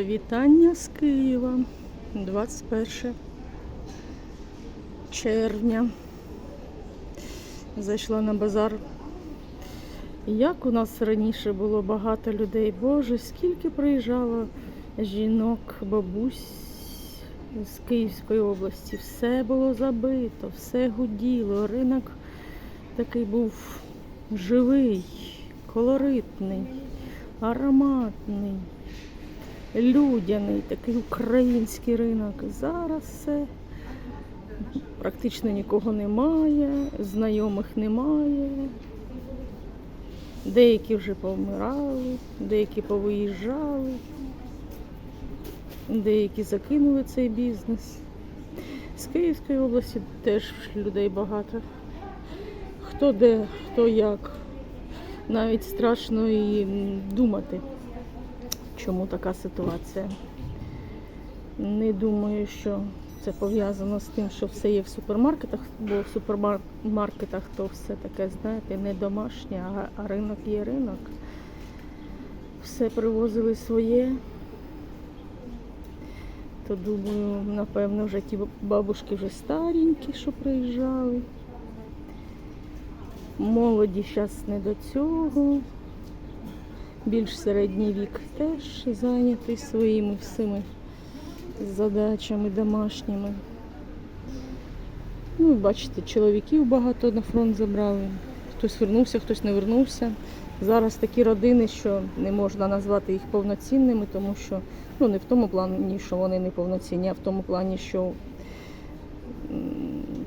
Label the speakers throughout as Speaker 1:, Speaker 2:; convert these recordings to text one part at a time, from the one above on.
Speaker 1: Вітання з Києва. 21 червня. Зайшла на базар. Як у нас раніше було багато людей, Боже, скільки приїжджало жінок, бабусь з Київської області. Все було забито, все гуділо. Ринок такий був живий, колоритний, ароматний людяний, такий український ринок. Зараз все практично нікого немає, знайомих немає. Деякі вже повмирали, деякі повиїжджали, деякі закинули цей бізнес. З Київської області теж людей багато. Хто де, хто як. Навіть страшно і думати чому така ситуація. Не думаю, що це пов'язано з тим, що все є в супермаркетах, бо в супермаркетах то все таке, знаєте, не домашнє, а- ринок є ринок. Все привозили своє. То думаю, напевно, вже ті бабушки вже старенькі, що приїжджали. Молоді зараз не до цього більш середній вік теж зайнятий своїми всіми задачами домашніми. Ну, бачите, чоловіків багато на фронт забрали. Хтось вернувся, хтось не вернувся. Зараз такі родини, що не можна назвати їх повноцінними, тому що ну не в тому плані, що вони не повноцінні, а в тому плані, що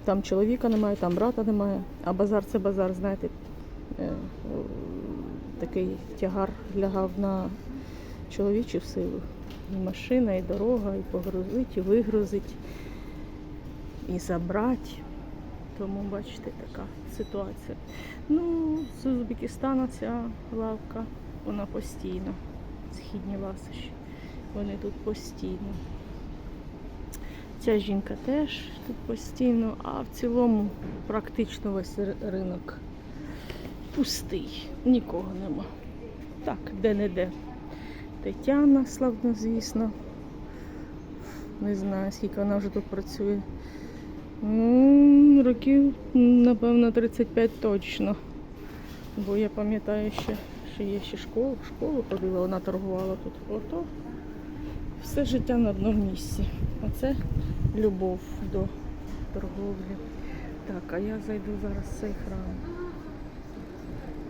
Speaker 1: там чоловіка немає, там брата немає, а базар це базар, знаєте, е, такий тягар лягав на чоловічу силу. І машина, і дорога, і погрузить, і вигрузить, і забрати. Тому, бачите, така ситуація. Ну, з Узбекистана ця лавка, вона постійно. Східні ласощі. Вони тут постійно. Ця жінка теж тут постійно, а в цілому практично весь ринок пустий, нікого нема. Так, де-не-де. Тетяна, славнозвісно. Не знаю, скільки вона вже тут працює. Ну, років, напевно, 35 точно. Бо я пам'ятаю, що, що є ще школа, в школу ходила, вона торгувала тут. Ото все життя на одному місці. Оце любов до торговлі. Так, а я зайду зараз в цей храм.